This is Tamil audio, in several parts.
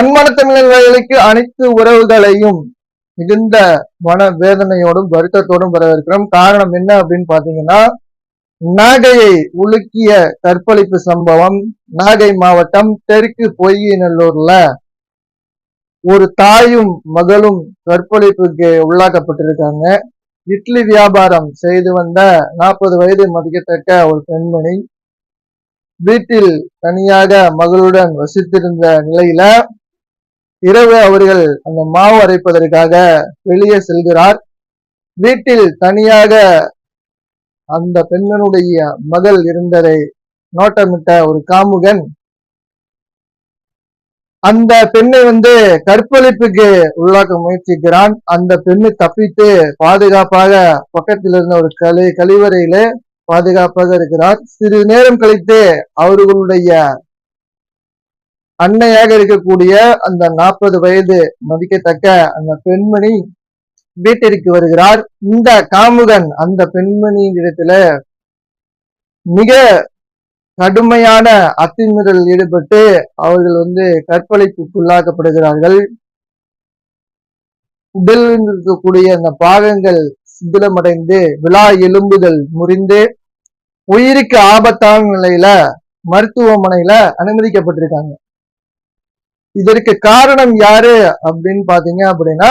கண்மன தமிழர்களுக்கு அனைத்து உறவுகளையும் மிகுந்த மன வேதனையோடும் வருத்தத்தோடும் வரவேற்கிறோம். காரணம் என்ன அப்படின்னு பாத்தீங்கன்னா நாகையை உலுக்கிய கற்பழிப்பு சம்பவம் நாகை மாவட்டம் தெற்கு பொய்யநல்லூர்ல ஒரு தாயும் மகளும் கற்பழிப்புக்கு உள்ளாக்கப்பட்டிருக்காங்க. இட்லி வியாபாரம் செய்து வந்த நாற்பது வயது மதிக்கத்தக்க ஒரு பெண்மணி வீட்டில் தனியாக மகளுடன் வசித்திருந்த நிலையில இரவு அவர்கள் அந்த மாவு அரைப்பதற்காக வெளியே செல்கிறார். வீட்டில் தனியாக அந்த பெண்ணனுடைய மகள் இருந்ததை நோட்டமிட்ட ஒரு காமுகன் அந்த பெண்ணை வந்து கற்பழிப்புக்கு உள்ளாக்க முயற்சிக்கிறான். அந்த பெண்ணு தப்பித்து பாதுகாப்பாக பக்கத்தில் இருந்த ஒரு கழி கழிவறையிலே பாதுகாப்பாக இருக்கிறார். சிறு நேரம் கழித்து அவர்களுடைய அன்னையாக இருக்கக்கூடிய அந்த நாற்பது வயது மதிக்கத்தக்க அந்த பெண்மணி வீட்டிற்கு வருகிறார். இந்த காமுகன் அந்த பெண்மணியின் இடத்துல மிக கடுமையான அத்துமீறல் ஈடுபட்டு அவர்கள் வந்து கற்பழிப்புக்குள்ளாக்கப்படுகிறார்கள். உடலில் இருக்கக்கூடிய அந்த பாகங்கள் சிதிலமடைந்து விழா எலும்புகள் முறிந்து உயிருக்கு ஆபத்தான நிலையில மருத்துவமனையில அனுமதிக்கப்பட்டிருக்காங்க. இதற்கு காரணம் யாரு அப்படின்னு பாத்தீங்க அப்படின்னா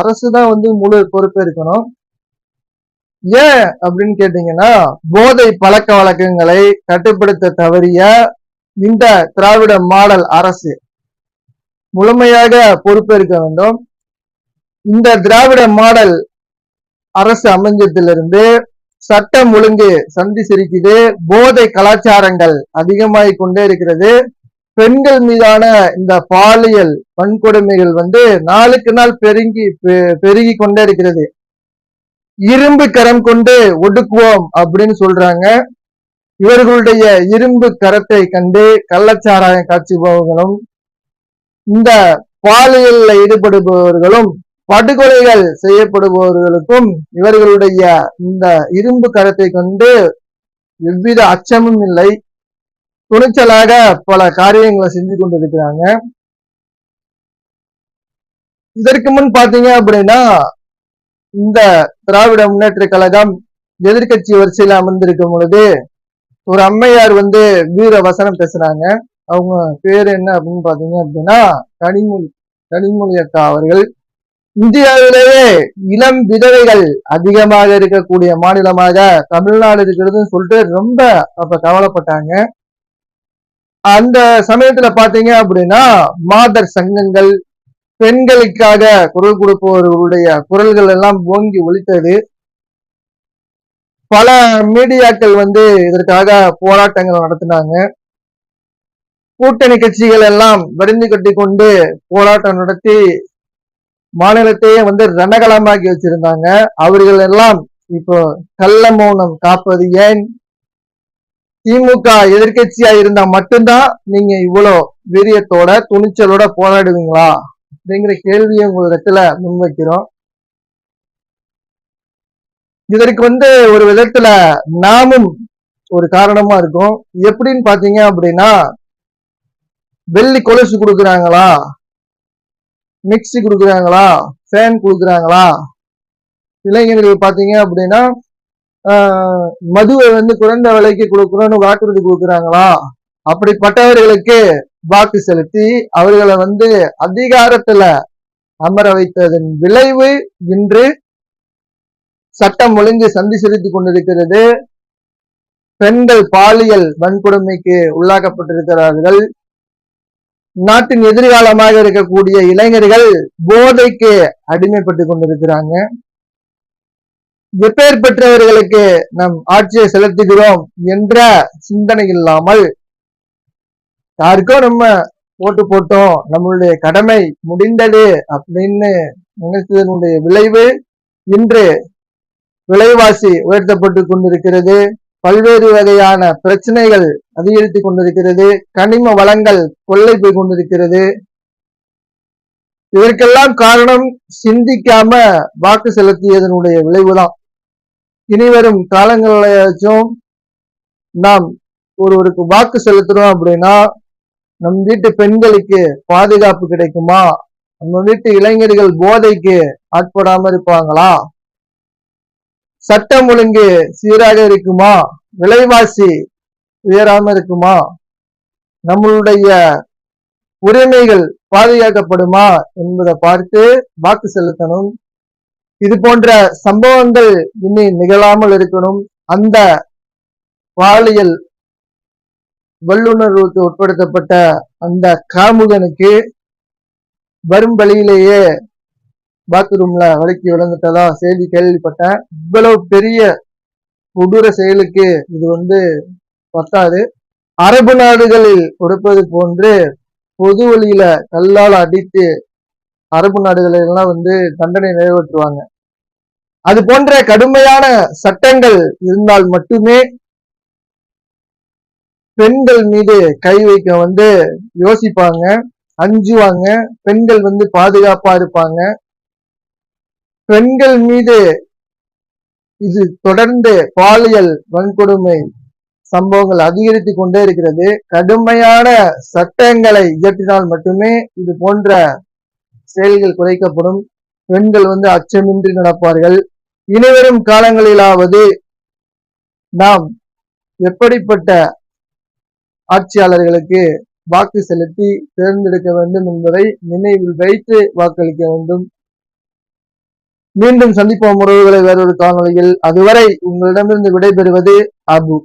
அரசு தான் வந்து முழு பொறுப்பு இருக்கணும். ஏன் அப்படின்னு கேட்டீங்கன்னா போதை பழக்க வழக்கங்களை கட்டுப்படுத்த தவறிய இந்த திராவிட மாடல் அரசு முழுமையாக பொறுப்பேற்க வேண்டும். இந்த திராவிட மாடல் அரசு அமைஞ்சதிலிருந்து சட்டம் ஒழுங்கு சந்தி சிரிக்குது. போதை கலாச்சாரங்கள் அதிகமாகிக் கொண்டே இருக்கிறது. பெண்கள் மீதான இந்த பாலியல் வன்கொடுமைகள் வந்து நாளுக்கு நாள் பெருங்கி பெருகி கொண்டே இருக்கிறது. இரும்பு கரம் கொண்டு ஒடுக்குவோம் அப்படின்னு சொல்றாங்க. இவர்களுடைய இரும்பு கரத்தை கண்டு கள்ளச்சாராயம் காட்சிபவர்களும் இந்த பாலியல்ல ஈடுபடுபவர்களும் படுகொலைகள் செய்யப்படுபவர்களுக்கும் இவர்களுடைய இந்த இரும்பு கரத்தை கொண்டு எவ்வித அச்சமும் இல்லை. துணிச்சலாக பல காரியங்களை செஞ்சு கொண்டிருக்கிறாங்க. இதற்கு முன் பாத்தீங்க அப்படின்னா இந்த திராவிட முன்னேற்ற கழகம் எதிர்கட்சி வரிசையில அமர்ந்திருக்கும் பொழுது ஒரு அம்மையார் வந்து வீர வசனம் பேசுறாங்க. அவங்க பேர் என்ன அப்படின்னு பாத்தீங்க அப்படின்னா கனிமொழி கனிமொழி அக்கா அவர்கள். இந்தியாவிலேயே இளம் விதவைகள் அதிகமாக இருக்கக்கூடிய மாநிலமாக தமிழ்நாடு இருக்கிறதுன்னு சொல்லிட்டு ரொம்ப அப்ப கவலைப்பட்டாங்க. அந்த சமயத்துல பாத்தீங்க அப்படின்னா மாதர் சங்கங்கள் பெண்களுக்காக குரல் கொடுப்பவர்களுடைய குரல்கள் எல்லாம் ஓங்கி ஒழித்தது பல மீடியாக்கள் வந்து இதற்காக போராட்டங்கள் நடத்தினாங்க. கூட்டணி கட்சிகள் எல்லாம் வரிந்து கட்டி கொண்டு போராட்டம் நடத்தி மாநிலத்தையே வந்து ரணகலமாக்கி வச்சிருந்தாங்க. அவர்கள் எல்லாம் இப்போ கள்ள மௌனம் காப்பது ஏன்? திமுக எதிர்கட்சியா இருந்தா மட்டும்தான் நீங்க இவ்வளவு வீரியத்தோட துணிச்சலோட போராடுவீங்களா? அப்படிங்கிற கேள்வியை உங்களிடத்துல முன்வைக்கிறோம். இதற்கு வந்து ஒரு விதத்துல நாமும் ஒரு காரணமா இருக்கும். எப்படின்னு பாத்தீங்க அப்படின்னா வெள்ளி கொலுசு கொடுக்குறாங்களா? மிக்சி கொடுக்குறாங்களா? ஃபேன் கொடுக்குறாங்களா? இளைஞர்கள் பாத்தீங்க அப்படின்னா மதுவை வந்து குறைந்த விலைக்கு கொடுக்குறோன்னு வாக்குறுதி கொடுக்குறாங்களா? அப்படிப்பட்டவர்களுக்கு வாக்கு செலுத்தி அவர்களை வந்து அதிகாரத்துல அமர வைத்ததன் விளைவு இன்று சட்டம் ஒழுங்கு சந்தி செலுத்தி கொண்டிருக்கிறது. பெண்கள் பாலியல் வன்கொடுமைக்கு உள்ளாக்கப்பட்டிருக்கிறார்கள். நாட்டின் எதிர்காலமாக இருக்கக்கூடிய இளைஞர்கள் போதைக்கு அடிமைப்பட்டு கொண்டிருக்கிறாங்க. எப்பேர் பெற்றவர்களுக்கு நம் ஆட்சியை செலுத்துகிறோம் என்ற சிந்தனை இல்லாமல் யாருக்கோ நம்ம போட்டு போட்டோம் நம்மளுடைய கடமை முடிந்தது அப்படின்னு நினைத்ததனுடைய விளைவு இன்று விலைவாசி உயர்த்தப்பட்டு கொண்டிருக்கிறது. பல்வேறு வகையான பிரச்சனைகள் அதிகரித்து கொண்டிருக்கிறது. கனிம வளங்கள் கொள்ளை போய் கொண்டிருக்கிறது. இதற்கெல்லாம் காரணம் சிந்திக்காம வாக்கு செலுத்தியதனுடைய விளைவுதான். இனிவரும் காலங்களாச்சும் நாம் ஒருவருக்கு வாக்கு செலுத்துறோம் அப்படின்னா நம் வீட்டு பெண்களுக்கு பாதுகாப்பு கிடைக்குமா? நம்ம வீட்டு இளைஞர்கள் போதைக்கு ஆட்படாம இருப்பாங்களா? சட்டம் ஒழுங்கு சீராக இருக்குமா? விலைவாசி உயராம இருக்குமா? நம்மளுடைய உரிமைகள் பாதுகாக்கப்படுமா என்பதை பார்த்து வாக்கு செலுத்தணும். இது போன்ற சம்பவங்கள் இனி நிகழாமல் இருக்கணும். அந்த பாலியல் வல்லுணர்வுக்கு உட்படுத்தப்பட்ட அந்த காமுகனுக்கு வரும் வழியிலேயே பாத்ரூம்ல வழக்கி விழுந்துட்டதா செய்தி கேள்விப்பட்டேன். இவ்வளவு பெரிய கொடூர செயலுக்கு இது வந்து பத்தாது. அரபு நாடுகளில் கொடுப்பது போன்று பொது வழியில கல்லால் அடித்து அரபு நாடுகளெல்லாம் எல்லாம் வந்து தண்டனை நிறைவேற்றுவாங்க. அது போன்ற கடுமையான சட்டங்கள் இருந்தால் மட்டுமே பெண்கள் மீது கை வைக்க வந்து யோசிப்பாங்க அஞ்சுவாங்க. பெண்கள் வந்து பாதுகாப்பா இருப்பாங்க. பெண்கள் மீது இது தொடர்ந்து பாலியல் வன்கொடுமை சம்பவங்கள் அதிகரித்து கொண்டே இருக்கிறது. கடுமையான சட்டங்களை இயற்றினால் மட்டுமே இது போன்ற செயல்கள் குறைக்கப்படும். பெண்கள் வந்து அச்சமின்றி நடப்பார்கள். இனிவரும் காலங்களிலாவது நாம் எப்படிப்பட்ட ஆட்சியாளர்களுக்கு வாக்கு செலுத்தி தேர்ந்தெடுக்க வேண்டும் என்பதை நினைவில் வைத்து வாக்களிக்க வேண்டும். மீண்டும் சந்திப்போம் உறவுகளை வேறொரு காணொலியில் அதுவரை உங்களிடமிருந்து விடைபெறுவது அபு.